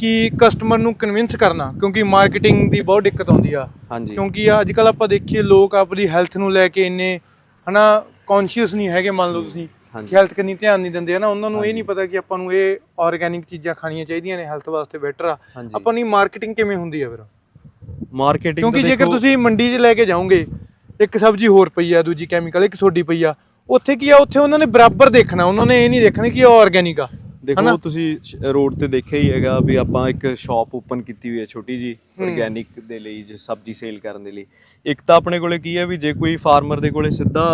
ਕਿ ਕਸਟਮਰ ਨੂੰ ਕਨਵਿੰਸ ਕਰਨਾ ਕਿਉਂਕਿ ਮਾਰਕੀਟਿੰਗ ਦੀ ਬਹੁਤ ਦਿੱਕਤ ਆਉਂਦੀ ਆ। ਹਾਂਜੀ। ਕਿਉਂਕਿ ਅੱਜ ਕੱਲ ਆਪਾਂ ਦੇਖੀਏ ਲੋਕ ਆਪਣੀ ਹੈਲਥ ਨੂੰ ਲੈ ਕੇ ਇੰਨੇ ਹਨਾ ਕੌਨਸ਼ੀਅਸ ਨਹੀਂ ਹੈਗੇ ਮੰਨ ਲਓ ਤੁਸੀਂ। ਹਾਂਜੀ। ਹੈਲਥ ਕੰਨੀ ਧਿਆਨ ਨਹੀਂ ਦਿੰਦੇ ਹਨਾ ਉਹਨਾਂ ਨੂੰ ਇਹ। ਨਹੀਂ ਪਤਾ ਕਿ ਆਪਾਂ ਨੂੰ ਇਹ ਆਰਗੈਨਿਕ ਚੀਜ਼ਾਂ ਖਾਣੀਆਂ ਚਾਹੀਦੀਆਂ ਨੇ ਹੈਲਥ ਵਾਸਤੇ ਬੈਟਰ ਆ। ਆਪਾਂ ਨੂੰ ਮਾਰਕੀਟਿੰਗ ਕਿਵੇਂ ਹੁੰਦੀ ਆ ਫਿਰ? ਮਾਰਕੀਟਿੰਗ ਕਿਉਂਕਿ ਜੇਕਰ ਤੁਸੀਂ ਮੰਡੀ 'ਚ ਲੈ ਕੇ ਜਾਓਗੇ ਇੱਕ ਸਬਜ਼ੀ ਹੋਰ ਪਈ ਆ ਦੂਜੀ ਕੈਮੀਕਲ ਇੱਕ ਸੋਡੀ ਪਈ ਆ ਉੱਥੇ ਕੀ ਆ ਉੱਥੇ ਉਹਨਾਂ ਨੇ ਬਰਾਬਰ ਦੇਖਣਾ ਉਹਨਾਂ ਨੇ ਇਹ ਨਹੀਂ ਦੇਖਣਾ ਕਿ ਇਹ ਆਰਗੈਨਿਕ ਆ ਦੇਖੋ? ਤੁਸੀਂ ਰੋਡ ਤੇ ਦੇਖਿਆ ਹੀ ਹੈਗਾ ਵੀ ਆਪਾਂ ਇੱਕ ਸ਼ਾਪ ਓਪਨ ਕੀਤੀ ਹੋਈ ਹੈ ਛੋਟੀ ਜੀ ਹੂੰ। ਆਰਗੈਨਿਕ ਦੇ ਲਈ ਜੇ ਸਬਜ਼ੀ ਸੇਲ ਕਰਨ ਦੇ ਲਈ ਇੱਕ ਤਾਂ ਆਪਣੇ ਕੋਲੇ ਕੀ ਹੈ ਵੀ ਜੇ ਕੋਈ ਫਾਰਮਰ ਦੇ ਕੋਲੇ ਸਿੱਧਾ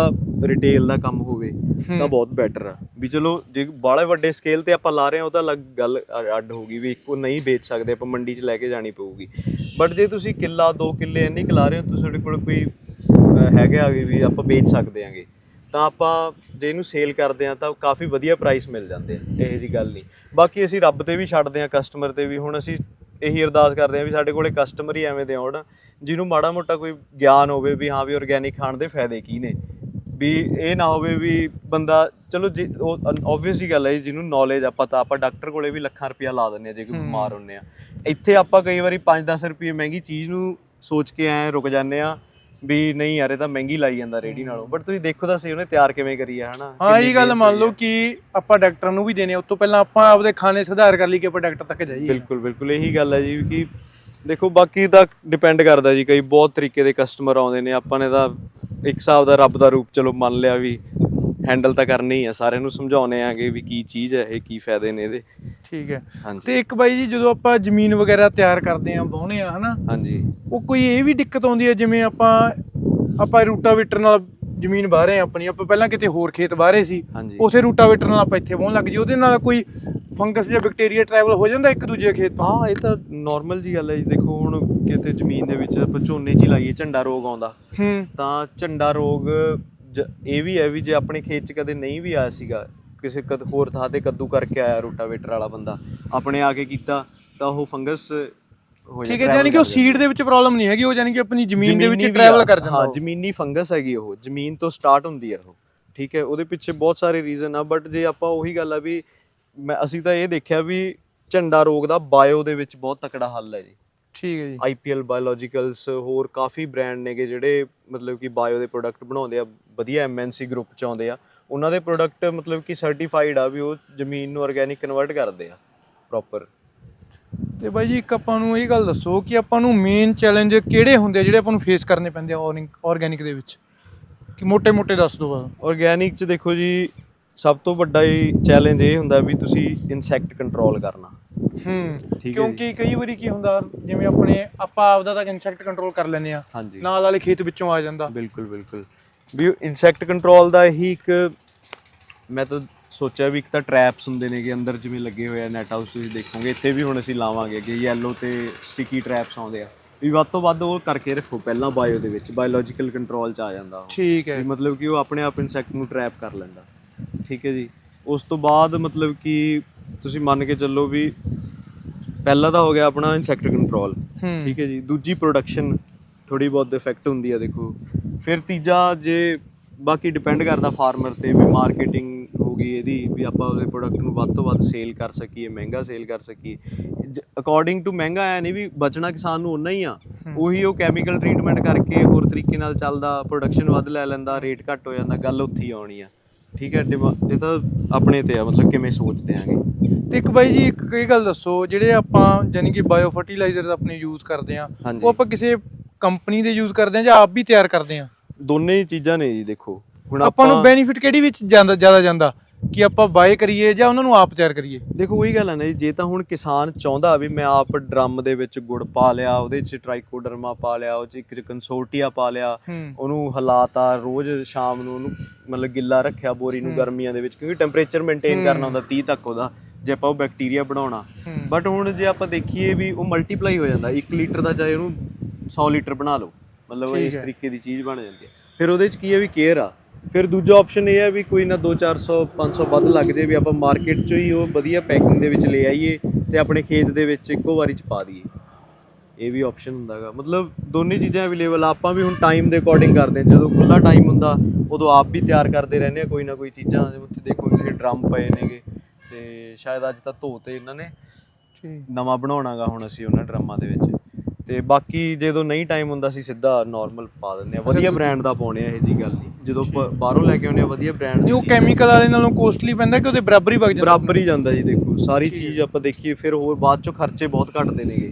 ਰਿਟੇਲ ਦਾ ਕੰਮ ਹੋਵੇ ਤਾਂ ਹੂੰ। ਬਹੁਤ ਬੈਟਰ ਆ ਵੀ ਚਲੋ ਜੇ ਬਾਲੇ ਵੱਡੇ ਸਕੇਲ ਤੇ ਆਪਾਂ ਲਾ ਰਹੇ ਹਾਂ ਉਹ ਤਾਂ ਅਲੱਗ ਗੱਲ ਅੱਡ ਹੋਗੀ ਵੀ ਇੱਕੋ ਨਹੀਂ ਵੇਚ ਸਕਦੇ ਆਪਾਂ ਮੰਡੀ 'ਚ ਲੈ ਕੇ ਜਾਣੀ ਪਊਗੀ ਬਟ ਜੇ ਤੁਸੀਂ ਕਿੱਲਾ 2 ਕਿੱਲੇ ਇੰਨੇ ਕੁ ਲਾ ਰਹੇ ਹੋ ਤੁਹਾਡੇ ਕੋਲ ਕੋਈ ਹੈਗਾ ਵੀ ਵੀ ਆਪਾਂ ਵੇਚ ਸਕਦੇ ਆਂਗੇ। ਤਾਂ ਆਪਾਂ ਜੇ ਇਹਨੂੰ ਸੇਲ ਕਰਦੇ ਆ ਤਾਂ ਕਾਫੀ ਵਧੀਆ ਪ੍ਰਾਈਸ ਮਿਲ ਜਾਂਦੇ ਆ ਇਹੋ ਜੀ ਗੱਲ ਨਹੀਂ। ਬਾਕੀ ਅਸੀਂ ਰੱਬ ਤੇ ਵੀ ਛੱਡਦੇ ਆ ਕਸਟਮਰ ਤੇ ਵੀ। ਹੁਣ ਅਸੀਂ ਇਹੀ ਅਰਦਾਸ ਕਰਦੇ ਆ ਵੀ ਸਾਡੇ ਕੋਲੇ ਕਸਟਮਰ ਹੀ ਐਵੇਂ ਦੇ ਆਉਣ ਜਿਹਨੂੰ ਮਾੜਾ ਮੋਟਾ ਕੋਈ ਗਿਆਨ ਹੋਵੇ ਵੀ ਹਾਂ ਵੀ ਆਰਗੈਨਿਕ ਖਾਣ ਦੇ ਫਾਇਦੇ ਕੀ ਨੇ। ਵੀ ਇਹ ਨਾ ਹੋਵੇ ਵੀ ਬੰਦਾ ਚਲੋ ਜੀ ਉਹ ਆਬਵੀਅਸ ਜੀ ਗੱਲ ਹੈ ਜਿਹਨੂੰ ਨੌਲੇਜ ਆ ਪਤਾ ਆਪਾਂ ਡਾਕਟਰ ਕੋਲੇ ਵੀ ਲੱਖਾਂ ਰੁਪਇਆ ਲਾ ਦਿੰਦੇ ਆ ਜੇ ਕੋਈ। ਬਿਮਾਰ ਹੁੰਨੇ ਆ। ਇੱਥੇ ਆਪਾਂ ਕਈ ਵਾਰੀ 5-10 ਰੁਪਏ ਮਹਿੰਗੀ ਚੀਜ਼ ਨੂੰ ਸੋਚ ਕੇ ਐ ਰੁਕ ਜਾਂਦੇ ਆ ਵੀ ਨਹੀਂ ਯਾਰ ਇਹ ਤਾਂ ਮਹਿੰਗੀ ਲਾਈ ਜਾਂਦਾ ਰੇੜੀ ਨਾਲੋਂ। ਬਟ ਤੁਸੀਂ ਦੇਖੋ ਤਾਂ ਸਹੀ ਉਹਨੇ ਤਿਆਰ ਕਿਵੇਂ ਕਰੀ ਆ ਹਨਾ? ਹਾਂ ਇਹ ਗੱਲ ਮੰਨ ਲਓ। ਕਿ ਆਪਾਂ ਡਾਕਟਰ ਨੂੰ ਵੀ ਆ, ਉਸ ਤੋਂ ਪਹਿਲਾਂ ਆਪਾਂ ਆਪਦੇ ਖਾਣੇ ਸੁਧਾਰ ਕਰ ਲਈ ਕਿ ਆਪਾਂ ਡਾਕਟਰ ਤੱਕ ਜਾਈਏ। ਬਿਲਕੁਲ ਬਿਲਕੁਲ ਇਹੀ ਗੱਲ ਹੈ ਜੀ ਕਿ ਦੇਖੋ ਬਾਕੀ ਤਾਂ ਡਿਪੈਂਡ ਕਰਦਾ ਜੀ ਕਈ ਬਹੁਤ ਤਰੀਕੇ ਦੇ ਕਸਟਮਰ ਆਉਂਦੇ ਨੇ ਆਪਾਂ ਨੇ ਤਾਂ ਇੱਕ ਹਿਸਾਬ ਦਾ ਰੱਬ ਦਾ ਰੂਪ ਚਲੋ ਮੰਨ ਲਿਆ ਵੀ ਹੈਂਡਲ ਤਾਂ ਕਰਨੀ ਆ ਸਾਰਿਆਂ ਨੂੰ ਸਮਝਾਉਣੇ ਆਗੇ ਵੀ ਕੀ ਚੀਜ਼ ਹੈ ਇਹ ਕੀ ਫਾਇਦੇ ਨੇ ਇਹਦੇ। ਠੀਕ ਹੈ। ਹਾਂਜੀ। ਤੇ ਇੱਕ ਬਾਈ ਜੀ ਜਦੋਂ ਆਪਾਂ ਜ਼ਮੀਨ ਵਗੈਰਾ ਤਿਆਰ ਕਰਦੇ ਆ ਵਾਹੁੰਦੇ ਆ ਹਨਾ? ਹਾਂਜੀ। ਉਹ ਕੋਈ ਇਹ ਵੀ ਦਿੱਕਤ ਆਉਂਦੀ ਹੈ ਜਿਵੇਂ ਆਪਾਂ ਆਪਾਂ ਰੂਟਾਵੇਟਰ ਨਾਲ ਜ਼ਮੀਨ ਰਹੇ ਆ ਆਪਣੀ। ਆਪਾਂ ਪਹਿਲਾਂ ਕਿਤੇ ਹੋਰ ਖੇਤ ਰਹੇ ਸੀ ਹਾਂਜੀ। ਉਸੇ ਰੂਟਾਵੇਟਰ ਨਾਲ ਆਪਾਂ ਇੱਥੇ ਵਾਹੁਣ ਲੱਗ ਜੀ ਉਹਦੇ ਨਾਲ ਕੋਈ ਫੰਗਸ ਜਾਂ ਬੈਕਟੀਰੀਆ ਟਰੈਵਲ ਹੋ ਜਾਂਦਾ ਇੱਕ ਦੂਜੇ ਖੇਤ ਤੋਂ? ਹਾਂ ਇਹ ਤਾਂ ਨਾਰਮਲ ਜੀ ਗੱਲ ਹੈ ਜੀ। ਦੇਖੋ ਹੁਣ ਕਿਤੇ ਜ਼ਮੀਨ ਦੇ ਵਿੱਚ ਆਪਾਂ ਝੋਨੇ 'ਚ ਹੀ ਲਾਈਏ ਝੰਡਾ ਰੋਗ ਆਉਂਦਾ। ਹੂੰ। ਤਾਂ ਝੰਡਾ ਰੋਗ ਜ- ਇਹ ਵੀ ਹੈ ਵੀ ਜੇ ਆਪਣੇ ਖੇਤ 'ਚ ਕਦੇ ਨਹੀਂ ਵੀ ਆਇਆ ਸੀਗਾ ਕਿਸੇ ਕਦ ਹੋਰ ਥਾਂ ਤੇ ਕੱਦੂ ਕਰਕੇ ਆਇਆ ਰੋਟਾਵੇਟਰ ਵਾਲਾ ਬੰਦਾ ਆਪਣੇ ਆ ਕੇ ਕੀਤਾ ਤਾਂ ਉਹ ਫੰਗਸ ਹੋ ਠੀਕ ਹੈ ਯਾਨੀ ਕਿ ਉਹ ਸੀਡ ਦੇ ਵਿੱਚ ਪ੍ਰੋਬਲਮ ਨਹੀਂ ਹੈਗੀ ਉਹ ਯਾਨੀ ਕਿ ਆਪਣੀ ਜ਼ਮੀਨ ਦੇ ਵਿੱਚ ਟਰੈਵਲ ਕਰ ਜਾਂਦਾ ਹਾਂ। ਜ਼ਮੀਨੀ ਫੰਗਸ ਹੈਗੀ ਉਹ ਜ਼ਮੀਨ ਤੋਂ ਸਟਾਰਟ ਹੁੰਦੀ ਹੈ ਉਹ ਠੀਕ ਹੈ ਉਹਦੇ ਪਿੱਛੇ ਬਹੁਤ ਸਾਰੇ ਰੀਜ਼ਨ ਆ ਬਟ ਜੇ ਆਪਾਂ ਉਹੀ ਗੱਲ ਆ ਵੀ ਮੈਂ ਅਸੀਂ ਤਾਂ ਇਹ ਦੇਖਿਆ ਵੀ ਝੰਡਾ ਰੋਗ ਦਾ ਬਾਇਓ ਦੇ ਵਿੱਚ ਬਹੁਤ ਤਕੜਾ ਹੱਲ ਹੈ ਜੀ। ਠੀਕ ਹੈ ਜੀ। ਆਈਪੀਐਲ ਬਾਇਓਲੋਜੀਕਲਸ ਹੋਰ ਕਾਫੀ ਬ੍ਰਾਂਡ ਨੇਗੇ ਜਿਹੜੇ ਮਤਲਬ ਕਿ ਬਾਇਓ ਦੇ ਪ੍ਰੋਡਕਟ ਬਣਾਉਂਦੇ ਆ ਵਧੀਆ ਐਮਐਨਸੀ ਗਰੁੱਪ ਚ ਆਉਂਦੇ ਆ ਉਹਨਾਂ ਦੇ ਪ੍ਰੋਡਕਟ ਮਤਲਬ ਕਿ ਸਰਟੀਫਾਈਡ ਆ ਵੀ ਉਹ ਜ਼ਮੀਨ ਨੂੰ ਆਰਗੇਨਿਕ ਕਨਵਰਟ ਕਰਦੇ ਆ ਪ੍ਰੋਪਰ ਤੇ ਬਾਈ ਜੀ ਇੱਕ ਆਪਾਂ ਨੂੰ ਇਹ ਗੱਲ ਦੱਸੋ ਕਿ ਆਪਾਂ ਨੂੰ ਮੇਨ ਚੈਲੰਜ ਕਿਹੜੇ ਹੁੰਦੇ ਜਿਹੜੇ ਆਪਾਂ ਨੂੰ ਫੇਸ ਕਰਨੇ ਪੈਂਦੇ ਆ ਆਰਗੇਨਿਕ ਦੇ ਵਿੱਚ? ਕਿ ਮੋٹے-ਮੋٹے ਦੱਸ ਦਿਓ ਬਸ। 'ਚ ਦੇਖੋ ਜੀ ਸਭ ਤੋਂ ਵੱਡਾ ਹੀ ਚੈਲੰਜ ਇਹ ਹੁੰਦਾ ਵੀ ਤੁਸੀਂ ਇਨਸੈਕਟ ਕੰਟਰੋਲ ਕਰਨਾ। ਹੂੰ ਕਿਉਂਕਿ ਕਈ ਵਾਰੀ ਕੀ ਹੁੰਦਾ ਜਿਵੇਂ ਆਪਣੇ ਆਪਾਂ ਆਪਦਾ ਤਾਂ ਇਨਸੈਕਟ ਕੰਟਰੋਲ ਕਰ ਲੈਨੇ ਆ। ਨਾਲ ਵਾਲੇ ਖੇਤ ਵਿੱਚੋਂ ਆ ਜਾਂਦਾ। ਬਿਲਕੁਲ ਬਿਲਕੁਲ। ਵੀ ਇਨਸੈਕਟ ਕੰਟਰੋਲ ਦਾ ਇਹੀ ਇੱਕ ਮੈਂ ਤਾਂ ਸੋਚਿਆ ਵੀ ਇੱਕ ਤਾਂ ਟ੍ਰੈਪਸ ਹੁੰਦੇ ਨੇਗੇ ਅੰਦਰ ਜਿਵੇਂ ਲੱਗੇ ਹੋਏ ਆ ਨੈਟ ਹਾਊਸ ਤੁਸੀਂ ਦੇਖੋਗੇ ਇੱਥੇ ਵੀ ਹੁਣ ਅਸੀਂ ਲਾਵਾਂਗੇ ਕਿ ਯੈਲੋ ਤੇ ਸਟਿਕੀ ਟ੍ਰੈਪਸ ਆਉਂਦੇ ਆ। ਵੀ ਵੱਧ ਤੋਂ ਵੱਧ ਉਹ ਕਰਕੇ ਰੱਖੋ ਪਹਿਲਾਂ ਬਾਇਓ ਦੇ ਵਿੱਚ ਬਾਇਓਲੋਜੀਕਲ ਕੰਟਰੋਲ ਚ ਆ ਜਾਂਦਾ ਉਹ। ਠੀਕ ਹੈ। ਵੀ ਮਤਲਬ ਕਿ ਉਹ ਆਪਣੇ ਆਪ ਇਨਸੈਕਟ ਨੂੰ ਟ੍ਰੈਪ ਕਰ ਲੈਂਦਾ। ਠੀਕ ਹੈ ਜੀ। ਉਸ ਤੋਂ ਬਾਅਦ ਮਤਲਬ ਕਿ ਤੁਸੀਂ ਮੰਨ ਕੇ ਚੱਲੋ ਵੀ ਪਹਿਲਾ ਤਾਂ ਹੋ ਗਿਆ ਆਪਣਾ ਇਨਸੈਕਟ ਕੰਟਰੋਲ ਹੂੰ। ਠੀਕ ਹੈ ਜੀ। ਦੂਜੀ ਪ੍ਰੋਡਕਸ਼ਨ ਥੋੜੀ ਬਹੁਤ ਇਫੈਕਟ ਹੁੰਦੀ ਹੈ ਦੇਖੋ। ਫਿਰ ਤੀਜਾ ਜੇ ਬਾਕੀ ਡਿਪੈਂਡ ਕਰਦਾ ਫਾਰਮਰ ਤੇ ਵੀ ਮਾਰਕੀਟਿੰਗ ਹੋ ਗਈ ਇਹਦੀ ਵੀ ਆਪਾਂ ਉਹਦੇ ਪ੍ਰੋਡਕਟ ਨੂੰ ਵੱਧ ਤੋਂ ਵੱਧ ਸੇਲ ਕਰ ਸਕੀਏ ਮਹਿੰਗਾ ਸੇਲ ਕਰ ਸਕੀਏ। ਅਕੋਰਡਿੰਗ ਟੂ ਮਹਿੰਗਾ ਐ ਨਹੀਂ ਵੀ ਬਚਣਾ ਕਿਸਾਨ ਨੂੰ ਉਨਾ ਹੀ ਆ। ਉਹੀ ਉਹ ਕੈਮੀਕਲ ਟ੍ਰੀਟਮੈਂਟ ਕਰਕੇ ਹੋਰ ਤਰੀਕੇ ਨਾਲ ਚੱਲਦਾ ਪ੍ਰੋਡਕਸ਼ਨ ਵੱਧ ਲੈ ਲੈਂਦਾ ਰੇਟ ਘੱਟ ਹੋ ਜਾਂਦਾ ਗੱਲ ਉੱਥੇ ਹੀ ਆਉਣੀ ਆ। ਠੀਕ ਹੈ ਇਹ ਤਾਂ ਆਪਣੇ ਤੇ ਆ ਮਤਲਬ ਕਿਵੇਂ ਸੋਚਦੇ ਆਂਗੇ। ਤੇ ਇੱਕ ਬਾਈ ਜੀ ਇੱਕ ਇਹ ਗੱਲ ਦੱਸੋ ਜਿਹੜੇ ਆਪਾਂ ਯਾਨੀ ਕਿ ਬਾਇਓ ਫਰਟੀਲਾਈਜ਼ਰਸ ਆਪਣੇ ਯੂਜ਼ ਕਰਦੇ ਆ ਉਹ ਆਪਾਂ ਕਿਸੇ ਕੰਪਨੀ ਦੇ ਯੂਜ਼ ਕਰਦੇ ਆ ਜਾਂ ਆਪ ਵੀ ਤਿਆਰ ਕਰਦੇ ਆ? ਦੋਨੇ ਹੀ ਚੀਜ਼ਾਂ ਨੇ ਜੀ ਦੇਖੋ। ਹੁਣ ਆਪਾਂ ਨੂੰ ਬੈਨੀਫਿਟ ਕਿਹੜੀ ਵਿੱਚ ਜਾਂਦਾ ਜ਼ਿਆਦਾ ਜਾਂਦਾ? ਕਿ ਆਪਾਂ ਬਾਏ ਕਰੀਏ ਜਾਂ ਉਹਨਾਂ ਨੂੰ ਆਪ ਤਿਆਰ ਕਰੀਏ? ਦੇਖੋ ਉਹੀ ਗੱਲ ਹੈ ਨਾ ਜੀ ਜੇ ਤਾਂ ਹੁਣ ਕਿਸਾਨ ਚਾਹੁੰਦਾ ਵੀ ਮੈਂ ਆਪ ਡਰਮ ਦੇ ਵਿੱਚ ਗੁੜ ਪਾ ਲਿਆ ਉਹਦੇ 'ਚ ਟ੍ਰਾਈਕੋਡਰਮਾ ਪਾ ਲਿਆ ਉਹ 'ਚ ਇੱਕ ਕੰਸੋਰਟੀਆ ਪਾ ਲਿਆ ਉਹਨੂੰ ਹਲਾਤਾ ਰੋਜ਼ ਸ਼ਾਮ ਨੂੰ ਉਹਨੂੰ ਮਤਲਬ ਗਿੱਲਾ ਰੱਖਿਆ ਬੋਰੀ ਨੂੰ। ਗਰਮੀਆਂ ਦੇ ਵਿੱਚ ਕਿਉਂਕਿ ਟੈਂਪਰੇਚਰ ਮੇਨਟੇਨ। ਕਰਨਾ ਹੁੰਦਾ 30 ਤੱਕ ਉਹਦਾ ਜੇ ਆਪਾਂ ਉਹ ਬੈਕਟੀਰੀਆ ਬਣਾਉਣਾ। ਬਟ ਹੁਣ ਜੇ ਆਪਾਂ ਦੇਖੀਏ ਵੀ ਉਹ ਮਲਟੀਪਲਾਈ ਹੋ ਜਾਂਦਾ 1 ਲੀਟਰ ਦਾ ਚਾਹੇ ਉਹਨੂੰ 100 ਲੀਟਰ ਬਣਾ ਲਓ। ਮਤਲਬ ਇਸ। ਤਰੀਕੇ ਦੀ ਚੀਜ਼ ਬਣ ਜਾਂਦੀ ਹੈ। ਫਿਰ ਉਹਦੇ 'ਚ ਕੀ ਹੈ ਵੀ ਕੇਅਰ ਆ? ਫਿਰ ਦੂਜਾ ਆਪਸ਼ਨ ਇਹ ਹੈ ਵੀ ਕੋਈ ਨਾ 2 400 500 ਵੱਧ ਲੱਗ ਜੇ ਵੀ ਆਪਾਂ ਮਾਰਕੀਟ 'ਚੋਂ ਹੀ ਉਹ ਵਧੀਆ ਪੈਕਿੰਗ ਦੇ ਵਿੱਚ ਲੈ ਆਈਏ ਤੇ ਆਪਣੇ ਖੇਤ ਦੇ ਵਿੱਚ ਇੱਕੋ ਵਾਰੀ 'ਚ ਪਾ ਦਈਏ। ਇਹ ਵੀ ਆਪਸ਼ਨ ਹੁੰਦਾਗਾ ਮਤਲਬ ਦੋਨੇ ਚੀਜ਼ਾਂ ਅਵੇਲੇਬਲ ਆਪਾਂ ਵੀ ਹੁਣ ਟਾਈਮ ਦੇ ਅਕੋਰਡਿੰਗ ਕਰਦੇ ਹਾਂ। ਜਦੋਂ ਖੁੱਲਾ ਟਾਈਮ ਹੁੰਦਾ ਉਦੋਂ ਆਪ ਵੀ ਤਿਆਰ ਕਰਦੇ ਰਹਿੰਦੇ ਆ ਕੋਈ ਨਾ ਕੋਈ ਚੀਜ਼ਾਂ ਉੱਥੇ ਦੇਖੋ ਇਹ ਡਰਮ ਪਏ ਨੇਗੇ ਤੇ ਸ਼ਾਇਦ ਅੱਜ ਤਾਂ ਧੋਤੇ ਇਹਨਾਂ ਨੇ ਨਵਾਂ ਬਣਾਉਣਾਗਾ ਹੁਣ ਅਸੀਂ ਉਹਨਾਂ ਡਰਮਾਂ ਦੇ ਵਿੱਚ। ਤੇ ਬਾਕੀ ਜਦੋਂ ਨਹੀਂ ਟਾਈਮ ਹੁੰਦਾ ਸੀ ਸਿੱਧਾ ਨਾਰਮਲ ਪਾ ਦਿੰਦੇ ਆ ਵਧੀਆ ਬ੍ਰਾਂਡ ਦਾ ਪਾਉਣੇ ਆ ਇਹ ਜੀ ਗੱਲ ਨਹੀਂ। ਜਦੋਂ ਪ- ਬਾਹਰੋਂ ਲੈ ਕੇ ਆਉਂਦੇ ਆ ਵਧੀਆ ਬ੍ਰਾਂਡ ਨਹੀਂ ਉਹ ਕੈਮੀਕਲ ਵਾਲੇ ਨਾਲੋਂ ਕੋਸਟਲੀ ਪੈਂਦਾ ਕਿ ਉਹਦੇ ਬਰਾਬਰ ਹੀ ਵਗ ਜਾਂਦਾ? ਬਰਾਬਰ ਹੀ ਜਾਂਦਾ ਜੀ ਦੇਖੋ ਸਾਰੀ ਚੀਜ਼ ਆਪਾਂ ਦੇਖੀਏ ਫਿਰ ਹੋਰ ਬਾਅਦ ਚੋਂ ਖਰਚੇ ਬਹੁਤ ਘਟਦੇ ਨੇਗੇ।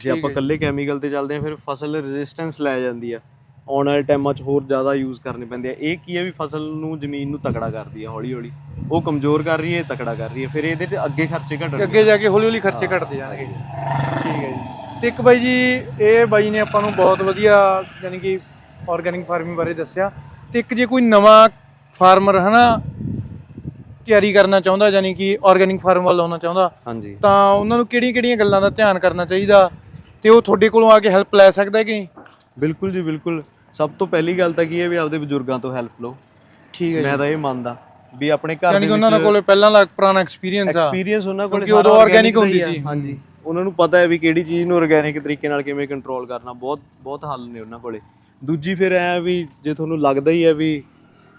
ਜੇ ਆਪਾਂ ਇਕੱਲੇ ਕੈਮੀਕਲ ਤੇ ਚੱਲਦੇ ਆ ਫਿਰ ਫਸਲ ਰੈਜ਼ਿਸਟੈਂਸ ਲੈ ਜਾਂਦੀ ਆ। ਆਉਣ ਵਾਲੇ ਟਾਈਮਾਂ 'ਚ ਹੋਰ ਜ਼ਿਆਦਾ ਯੂਜ਼ ਕਰਨੇ ਪੈਂਦੇ ਆ। ਇਹ ਕੀ ਹੈ ਵੀ ਫਸਲ ਨੂੰ ਜ਼ਮੀਨ ਨੂੰ ਤਕੜਾ ਕਰਦੀ ਆ ਹੌਲੀ ਹੌਲੀ ਉਹ ਕਮਜ਼ੋਰ ਕਰ ਰਹੀ ਹੈ ਤਕੜਾ ਕਰ ਰਹੀ ਹੈ। ਫਿਰ ਇਹਦੇ ਤੇ ਅੱਗੇ ਖਰਚੇ ਘਟਣਗੇ ਅੱਗੇ ਜਾ ਕੇ ਹੌਲੀ ਹੌਲੀ ਖਰਚੇ ਘਟਦੇ ਜਾਣਗੇ। ਠੀਕ ਹੈ ਜੀ। ਤੇ ਇੱਕ ਬਾਈ ਜੀ ਇਹ ਬਾਈ ਨੇ ਆਪਾਂ ਨੂੰ ਬਹੁਤ ਵਧੀਆ ਯਾਨੀ ਕਿ ਆਰਗੈਨਿਕ ਫਾਰਮਿੰਗ ਬਾਰੇ ਦੱਸਿਆ। ਤੇ ਇੱਕ ਜੇ ਕੋਈ ਨਵਾਂ ਫਾਰਮਰ ਹਨਾ ਤਿਆਰੀ ਕਰਨਾ ਚਾਹੁੰਦਾ ਯਾਨੀ ਕਿ ਆਰਗੈਨਿਕ ਫਾਰਮ ਵੱਲ ਆਉਣਾ ਚਾਹੁੰਦਾ ਹਾਂਜੀ। ਤਾਂ ਉਹਨਾਂ ਨੂੰ ਕਿਹੜੀਆਂ-ਕਿਹੜੀਆਂ ਗੱਲਾਂ ਦਾ ਧਿਆਨ ਕਰਨਾ ਚਾਹੀਦਾ ਤੇ ਉਹ ਤੁਹਾਡੇ ਕੋਲੋਂ ਆ ਕੇ ਹੈਲਪ ਲੈ ਸਕਦਾ ਹੈ ਕਿ ਨਹੀਂ? ਬਿਲਕੁਲ ਜੀ ਬਿਲਕੁਲ। ਸਭ ਤੋਂ ਪਹਿਲੀ ਗੱਲ ਤਾਂ ਕੀ ਹੈ ਵੀ ਆਪਦੇ ਬਜ਼ੁਰਗਾਂ ਤੋਂ ਹੈਲਪ ਲਓ। ਠੀਕ ਮੈਂ ਤਾਂ ਇਹ ਮੰਨਦਾ ਵੀ ਆਪਣੇ ਘਰ ਯਾਨੀ ਦੇ ਕਿ ਉਹਨਾਂ ਵਿੱਚ ਕੋਲੇ ਪਹਿਲਾਂ ਦਾ ਪੁਰਾਣਾ ਐਕਸਪੀਰੀਅੰਸ ਆ। ਐਕਸਪੀਰੀਅੰਸ ਉਹਨਾਂ ਕੋਲ ਉਦੋਂ organic ਹੁੰਦੀ ਸੀ। ਹਾਂਜੀ। ਉਹਨਾਂ ਨੂੰ ਪਤਾ ਹੈ ਵੀ ਕਿਹੜੀ ਚੀਜ਼ ਨੂੰ ਆਰਗੈਨਿਕ ਤਰੀਕੇ ਨਾਲ ਕਿਵੇਂ ਕੰਟਰੋਲ ਕਰਨਾ, ਬਹੁਤ ਬਹੁਤ ਹੱਲ ਨੇ ਉਹਨਾਂ ਕੋਲੇ। ਦੂਜੀ ਫਿਰ ਐ ਵੀ ਜੇ ਤੁਹਾਨੂੰ ਲੱਗਦਾ ਹੀ ਹੈ ਵੀ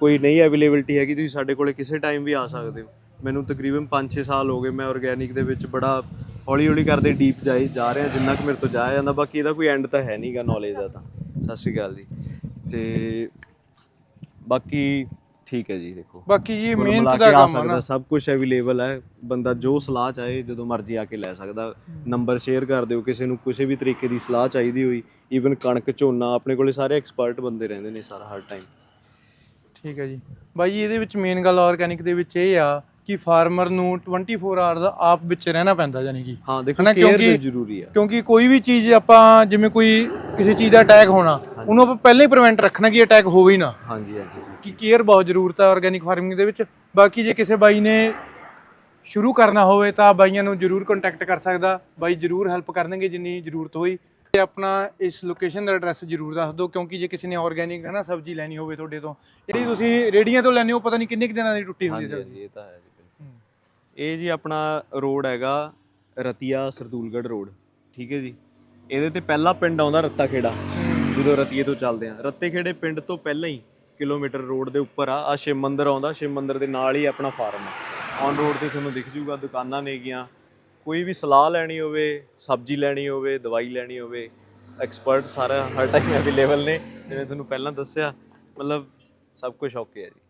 ਕੋਈ ਨਹੀਂ ਅਵੇਲੇਬਿਲਟੀ ਹੈਗੀ, ਤੁਸੀਂ ਸਾਡੇ ਕੋਲੇ ਕਿਸੇ ਟਾਈਮ ਵੀ ਆ ਸਕਦੇ ਹੋ। ਮੈਨੂੰ ਤਕਰੀਬਨ 5-6 ਸਾਲ ਹੋ ਗਏ ਮੈਂ ਆਰਗੈਨਿਕ ਦੇ ਵਿੱਚ ਬੜਾ ਹੌਲੀ ਹੌਲੀ ਕਰਦੇ ਡੀਪ ਜਾਈ ਜਾ ਰਿਹਾ, ਜਿੰਨਾ ਕਿ ਮੇਰੇ ਤੋਂ ਜਾਇਆ ਜਾਂਦਾ, ਬਾਕੀ ਇਹਦਾ ਕੋਈ ਐਂਡ ਤਾਂ ਹੈ ਨਹੀਂਗਾ ਨੌਲੇਜ ਦਾ ਤਾਂ। ਸਤਿ ਸ਼੍ਰੀ ਅਕਾਲ ਜੀ। ਤੇ ਬਾਕੀ ਠੀਕ ਹੈ ਜੀ ਦੇਖੋ। ਬਾਕੀ ਜੀ ਕੁੱਲ ਮਿਹਨਤ ਮਿਲਾ ਦਾ ਕੇ ਆ ਕੰਮ ਆ ਸਕਦਾ ਨਾ। ਸਭ ਕੁਝ ਅਵੇਲੇਬਲ ਹੈ। ਬੰਦਾ ਜੋ ਸਲਾਹ ਚਾਹੇ ਜਦੋਂ ਮਰਜ਼ੀ ਆ ਕੇ ਲੈ ਸਕਦਾ। ਨੰਬਰ ਸ਼ੇਅਰ ਕਰ ਦਿਓ ਕਿਸੇ ਨੂੰ ਕਿਸੇ ਵੀ ਤਰੀਕੇ ਦੀ ਸਲਾਹ ਚਾਹੀਦੀ ਹੋਈ। ਈਵਨ ਕਣਕ ਝੋਨਾ ਆਪਣੇ ਕੋਲੇ ਸਾਰੇ ਐਕਸਪਰਟ ਬੰਦੇ ਰਹਿੰਦੇ ਨੇ ਸਾਰਾ ਹਰ ਟਾਈਮ ਠੀਕ ਹੈ ਜੀ। ਬਾਈ ਜੀ ਇਹਦੇ ਵਿੱਚ ਮੇਨ ਗੱਲ ਆਰਗੈਨਿਕ ਦੇ ਵਿੱਚ ਇਹ ਆ ਕਿ ਫਾਰਮਰ ਨੂੰ 24 ਆਵਰਸ ਆਪ ਵਿੱਚ ਰਹਿਣਾ ਪੈਂਦਾ ਯਾਨੀ ਕਿ। ਹਾਂ ਦੇਖੋ ਹਨਾ, ਕੇਅਰ ਕਿਉਂਕਿ- ਜ਼ਰੂਰੀ ਆ। ਕਿਉਂਕਿ ਕੋਈ ਵੀ ਚੀਜ਼ ਆਪਾਂ ਜਿਵੇਂ ਕੋਈ ਕਿਸੇ ਚੀਜ਼ ਦਾ ਅਟੈਕ ਹੋਣਾ ਉਹਨੂੰ ਆਪਾਂ ਪਹਿਲਾਂ ਹੀ ਪ੍ਰੀਵੈਂਟ ਰੱਖਣਾ ਕਿ ਅਟੈਕ ਹੋਵੇ ਹੀ ਨਾ। ਹਾਂਜੀ ਹਾਂਜੀ। ਕਿ ਕੇਅਰ ਬਹੁਤ ਜ਼ਰੂਰਤ ਹੈ ਆਰਗੈਨਿਕ ਫਾਰਮਿੰਗ ਦੇ ਵਿੱਚ। ਬਾਕੀ ਜੇ ਕਿਸੇ ਬਾਈ ਨੇ ਸ਼ੁਰੂ ਕਰਨਾ ਹੋਵੇ ਤਾਂ ਬਾਈਆਂ ਨੂੰ ਜਰੂਰ ਕੰਟੈਕਟ ਕਰ ਸਕਦਾ। ਬਾਈ ਜਰੂਰ ਹੈਲਪ ਕਰਨਗੇ ਜਿੰਨੀ ਜ਼ਰੂਰਤ ਹੋਈ। ਤੇ ਆਪਣਾ ਇਸ ਲੋਕੇਸ਼ਨ ਦਾ ਐਡਰੈਸ ਜਰੂਰ ਦੱਸ ਦਿਓ ਕਿਉਂਕਿ ਜੇ ਕਿਸੇ ਨੇ ਆਰਗੈਨਿਕ ਹੈ ਨਾ ਸਬਜ਼ੀ ਲੈਣੀ ਹੋਵੇ ਤੁਹਾਡੇ ਤੋਂ ਜਿਹੜੀ ਤੁਸੀਂ ਰੇੜੀਆਂ ਤੋਂ ਲੈਣੀ ਹੋ ਪਤਾ ਨਹੀਂ ਕਿੰਨੇ ਕੁ ਦਿਨਾਂ ਦੀ ਟੁੱਟੀ ਹੁੰਦੀ ਹਾਂਜੀ ਹੈ ਸਬਜ਼ੀ। ਹਾਂਜੀ ਇਹ ਤਾਂ ਹੈ ਜੀ। ਇਹ ਜੀ ਆਪਣਾ ਰੋਡ ਹੈਗਾ ਰਤੀਆ ਸਰਦੂਲਗੜ੍ਹ ਰੋਡ, ਠੀਕ ਹੈ ਜੀ। ਇਹਦੇ ਤੇ ਪਹਿਲਾ ਪਿੰਡ ਆਉਂਦਾ ਰੱਤਾ ਖੇੜਾ, ਜਦੋਂ ਰਤੀਏ ਤੋਂ ਚੱਲਦੇ ਆ ਰੱਤੇ ਖੇੜੇ ਪਿੰਡ ਤੋਂ ਪਹਿਲਾਂ ਹੀ ਕਿਲੋਮੀਟਰ ਰੋਡ ਦੇ ਉੱਪਰ ਆ ਆ ਸ਼ਿਵ ਮੰਦਿਰ ਆਉਂਦਾ, ਸ਼ਿਵ ਮੰਦਿਰ ਦੇ ਨਾਲ ਹੀ ਆਪਣਾ ਫਾਰਮ ਆ। ਔਨ ਰੋਡ ਤੇ ਤੁਹਾਨੂੰ ਦਿਖ ਜੂਗਾ, ਦੁਕਾਨਾਂ ਨੇਗੀਆਂ ਕੋਈ ਵੀ ਸਲਾਹ ਲੈਣੀ ਹੋਵੇ, ਸਬਜ਼ੀ ਲੈਣੀ ਹੋਵੇ, ਦਵਾਈ ਲੈਣੀ ਹੋਵੇ ਐਕਸਪਰਟ ਸਾਰਾ ਹਰ ਟਾਈਮ ਅਵੇਲੇਬਲ ਨੇ। ਜਿਵੇਂ ਤੁਹਾਨੂੰ ਪਹਿਲਾਂ ਦੱਸਿਆ, ਮਤਲਬ ਸਭ ਕੁਝ ਓਕੇ ਹੈ ਜੀ।